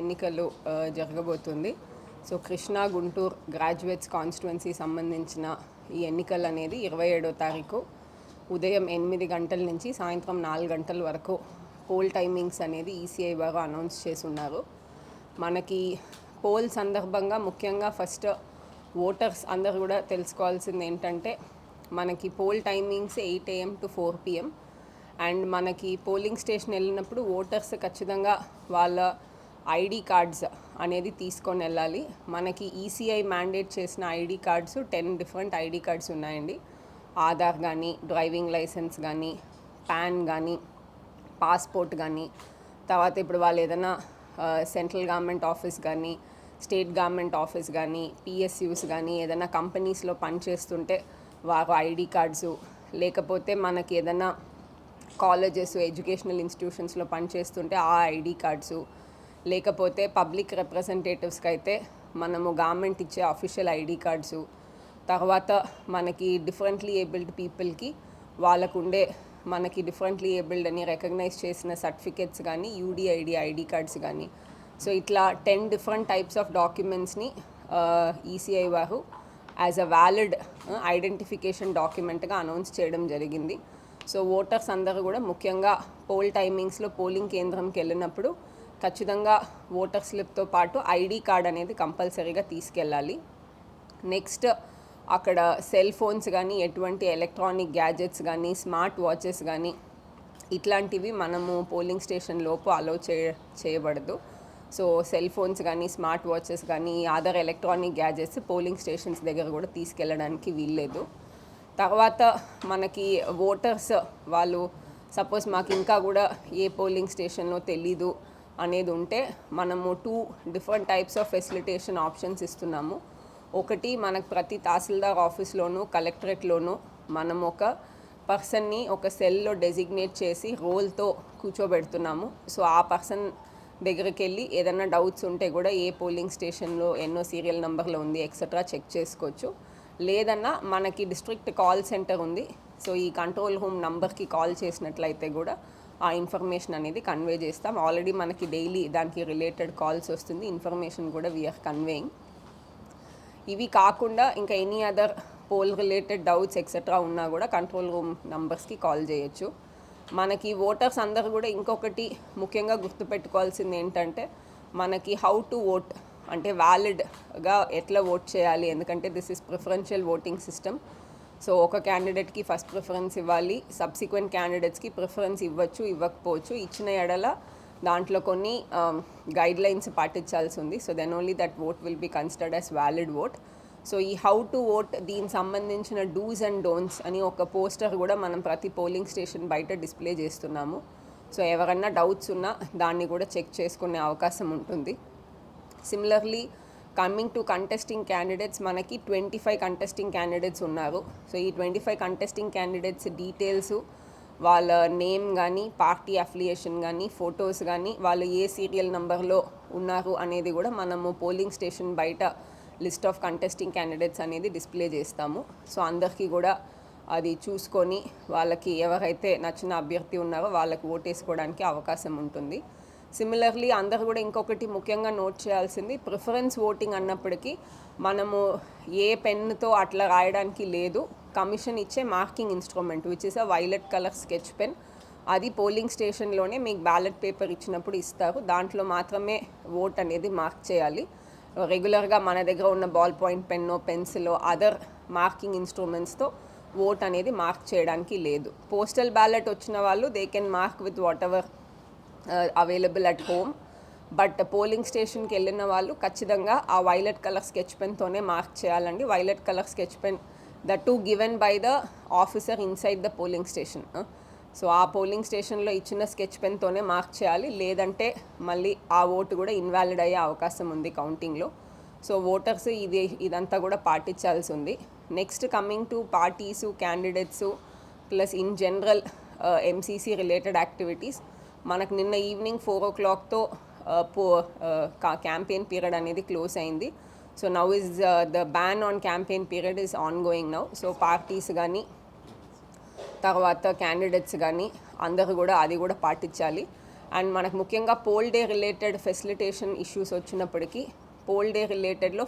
ఎన్నికలు జరగబోతుంది. So Krishna Guntur graduates constituency సంబంధించిన ఈ ఎన్నికలు అనేది ఇరవై ఏడో తారీఖు ఉదయం ఎనిమిది గంటల నుంచి సాయంత్రం నాలుగు గంటల వరకు పోల్ టైమింగ్స్ అనేది ఈసీఐ వారు అనౌన్స్ చేసి ఉన్నారు మనకి పోల్ సందర్భంగా ముఖ్యంగా ఫస్ట్ ఓటర్స్ అందరు కూడా తెలుసుకోవాల్సింది ఏంటంటే మనకి poll timings eight AM to four PM. And మనకి పోలింగ్ స్టేషన్ వెళ్ళినప్పుడు ఓటర్స్ ఖచ్చితంగా వాళ్ళ ఐడి కార్డ్స్ అనేది తీసుకొని వెళ్ళాలి. మనకి ఈసీఐ మ్యాండేట్ చేసిన ID cards ten different ID cards ఉన్నాయండి. ఆధార్ కానీ డ్రైవింగ్ లైసెన్స్ కానీ పాన్ కానీ పాస్పోర్ట్ కానీ తర్వాత ఇప్పుడు వాళ్ళు ఏదైనా సెంట్రల్ గవర్నమెంట్ ఆఫీస్ కానీ స్టేట్ గవర్నమెంట్ ఆఫీస్ కానీ పిఎస్యూస్ కానీ ఏదైనా కంపెనీస్లో పనిచేస్తుంటే వారు ఐడి కార్డ్స్ లేకపోతే మనకి ఏదైనా కాలేజెస్ ఎడ్యుకేషనల్ ఇన్స్టిట్యూషన్స్లో పనిచేస్తుంటే ఆ ఐడి కార్డ్స్ లేకపోతే పబ్లిక్ రిప్రజెంటేటివ్స్కి అయితే మనము గవర్నమెంట్ ఇచ్చే అఫీషియల్ ఐడి కార్డ్స్ తర్వాత మనకి డిఫరెంట్లీ ఏబుల్డ్ పీపుల్కి వాళ్ళకు ఉండే మనకి డిఫరెంట్లీ ఏబుల్డ్ అని రికగ్నైజ్ చేసిన సర్టిఫికెట్స్ కానీ యూడిఐడి ఐడి కార్డ్స్ కానీ సో ఇట్లా టెన్ డిఫరెంట్ టైప్స్ ఆఫ్ డాక్యుమెంట్స్ని ఈసీఐ వారు యాజ్ అ వ్యాలిడ్ ఐడెంటిఫికేషన్ డాక్యుమెంట్గా అనౌన్స్ చేయడం జరిగింది. సో ఓటర్స్ అందరూ కూడా ముఖ్యంగా పోల్ టైమింగ్స్లో పోలింగ్ కేంద్రంకి వెళ్ళినప్పుడు ఖచ్చితంగా ఓటర్ స్లిప్తో పాటు ఐడి కార్డ్ అనేది కంపల్సరీగా తీసుకెళ్ళాలి. నెక్స్ట్ అక్కడ సెల్ ఫోన్స్ కానీ ఎటువంటి ఎలక్ట్రానిక్ గ్యాజెట్స్ కానీ స్మార్ట్ వాచెస్ కానీ ఇట్లాంటివి మనము పోలింగ్ స్టేషన్ లోపు అలో చేయ చేయబడదు. సో సెల్ ఫోన్స్ కానీ స్మార్ట్ వాచెస్ కానీ other electronic gadgets polling stations దగ్గర కూడా తీసుకెళ్ళడానికి వీల్లేదు. తర్వాత మనకి ఓటర్స్ వాళ్ళు సపోజ్ మాకు ఇంకా కూడా ఏ పోలింగ్ స్టేషన్లో తెలీదు అనేది ఉంటే మనము two different types of facilitation options ఇస్తున్నాము. ఒకటి మనకు ప్రతి తహసీల్దార్ ఆఫీస్లోను కలెక్టరేట్లోను మనం ఒక పర్సన్ని ఒక సెల్లో డెసిగ్నేట్ చేసి రోల్తో కూర్చోబెడుతున్నాము. సో ఆ పర్సన్ దగ్గరికి వెళ్ళి ఏదైనా డౌట్స్ ఉంటే కూడా ఏ పోలింగ్ స్టేషన్లో ఎన్నో సీరియల్ నెంబర్లో ఉంది ఎక్సెట్రా చెక్ చేసుకోవచ్చు. లేదన్నా మనకి డిస్ట్రిక్ట్ కాల్ సెంటర్ ఉంది. సో ఈ కంట్రోల్ రూమ్ నంబర్కి కాల్ చేసినట్లయితే కూడా ఆ ఇన్ఫర్మేషన్ అనేది కన్వే చేస్తాం. ఆల్రెడీ మనకి డైలీ దానికి రిలేటెడ్ కాల్స్ వస్తుంది. ఇన్ఫర్మేషన్ కూడా వీఆర్ కన్వేయింగ్ ఇవి కాకుండా ఇంకా any other poll related doubts etcetera ఉన్నా కూడా కంట్రోల్ రూమ్ నంబర్స్కి కాల్ చేయొచ్చు. మనకి ఓటర్స్ అందరు కూడా ఇంకొకటి ముఖ్యంగా గుర్తుపెట్టుకోవాల్సింది ఏంటంటే మనకి హౌ టు ఓట్ అంటే వ్యాలిడ్గా ఎట్లా ఓట్ చేయాలి? ఎందుకంటే this is preferential voting system so ఒక క్యాండిడేట్కి ఫస్ట్ ప్రిఫరెన్స్ ఇవ్వాలి. సబ్సిక్వెంట్ క్యాండిడేట్స్కి ప్రిఫరెన్స్ ఇవ్వచ్చు ఇవ్వకపోవచ్చు. ఇచ్చిన ఎడల దాంట్లో కొన్ని um, గైడ్ లైన్స్ పాటించాల్సి ఉంది. So then only that vote will be considered as valid vote so ఈ హౌ టు ఓట్ దీనికి సంబంధించిన డూస్ అండ్ డోన్స్ అని ఒక పోస్టర్ కూడా మనం ప్రతి పోలింగ్ స్టేషన్ బయట డిస్ప్లే చేస్తున్నాము. సో ఎవరన్నా డౌట్స్ ఉన్నా దాన్ని కూడా చెక్ చేసుకునే అవకాశం ఉంటుంది. Similarly coming to contesting candidates మనకి ట్వంటీ ఫైవ్ కంటెస్టింగ్ క్యాండిడేట్స్ ఉన్నారు. సో ఈ twenty five contesting candidates details వాళ్ళ నేమ్ కానీ పార్టీ అఫిలియేషన్ కానీ ఫొటోస్ కానీ వాళ్ళు ఏ సీరియల్ నెంబర్లో ఉన్నారు అనేది కూడా మనము పోలింగ్ స్టేషన్ బయట లిస్ట్ ఆఫ్ కంటెస్టింగ్ క్యాండిడేట్స్ అనేది డిస్ప్లే చేస్తాము. సో అందరికీ కూడా అది చూసుకొని వాళ్ళకి ఎవరైతే నచ్చిన అభ్యర్థి ఉన్నారో వాళ్ళకి ఓటేసుకోవడానికి అవకాశం ఉంటుంది. సిమిలర్లీ అందరు కూడా ఇంకొకటి ముఖ్యంగా నోట్ చేయాల్సింది ప్రిఫరెన్స్ ఓటింగ్ అన్నప్పటికీ మనము ఏ పెన్నుతో అట్లా రాయడానికి లేదు. కమిషన్ ఇచ్చే marking instrument which is a violet colour sketch pen అది పోలింగ్ స్టేషన్లోనే మీకు బ్యాలెట్ పేపర్ ఇచ్చినప్పుడు ఇస్తారు. దాంట్లో మాత్రమే ఓట్ అనేది మార్క్ చేయాలి. రెగ్యులర్గా మన దగ్గర ఉన్న బాల్ పాయింట్ పెన్నో పెన్సిలో అదర్ మార్కింగ్ ఇన్స్ట్రుమెంట్స్తో ఓట్ అనేది మార్క్ చేయడానికి లేదు. పోస్టల్ బ్యాలెట్ వచ్చిన వాళ్ళు they can mark with whatever available at home but polling స్టేషన్కి వెళ్ళిన వాళ్ళు ఖచ్చితంగా ఆ వైలెట్ కలర్ స్కెచ్ పెన్తోనే మార్క్ చేయాలండి. Violet colour sketch pen the to given by the officer inside the polling station so ఆ పోలింగ్ స్టేషన్లో ఇచ్చిన స్కెచ్ పెన్తోనే మార్క్ చేయాలి. లేదంటే మళ్ళీ ఆ ఓటు కూడా ఇన్వాలిడ్ అయ్యే అవకాశం ఉంది కౌంటింగ్లో సో ఓటర్స్ ఇది ఇదంతా కూడా పాటించాల్సి ఉంది. Next coming to parties candidates plus in general MCC related activities మనకు నిన్న ఈవినింగ్ ఫోర్ ఓ క్లాక్తో పో క్యాంపెయిన్ పీరియడ్ అనేది క్లోజ్ అయింది. So now is the ban on campaign period is ongoing now so parties కానీ తర్వాత క్యాండిడేట్స్ కానీ అందరూ కూడా అది కూడా పాటించాలి. అండ్ మనకు ముఖ్యంగా poll day related facilitation issues వచ్చినప్పటికీ పోల్ డే రిలేటెడ్లో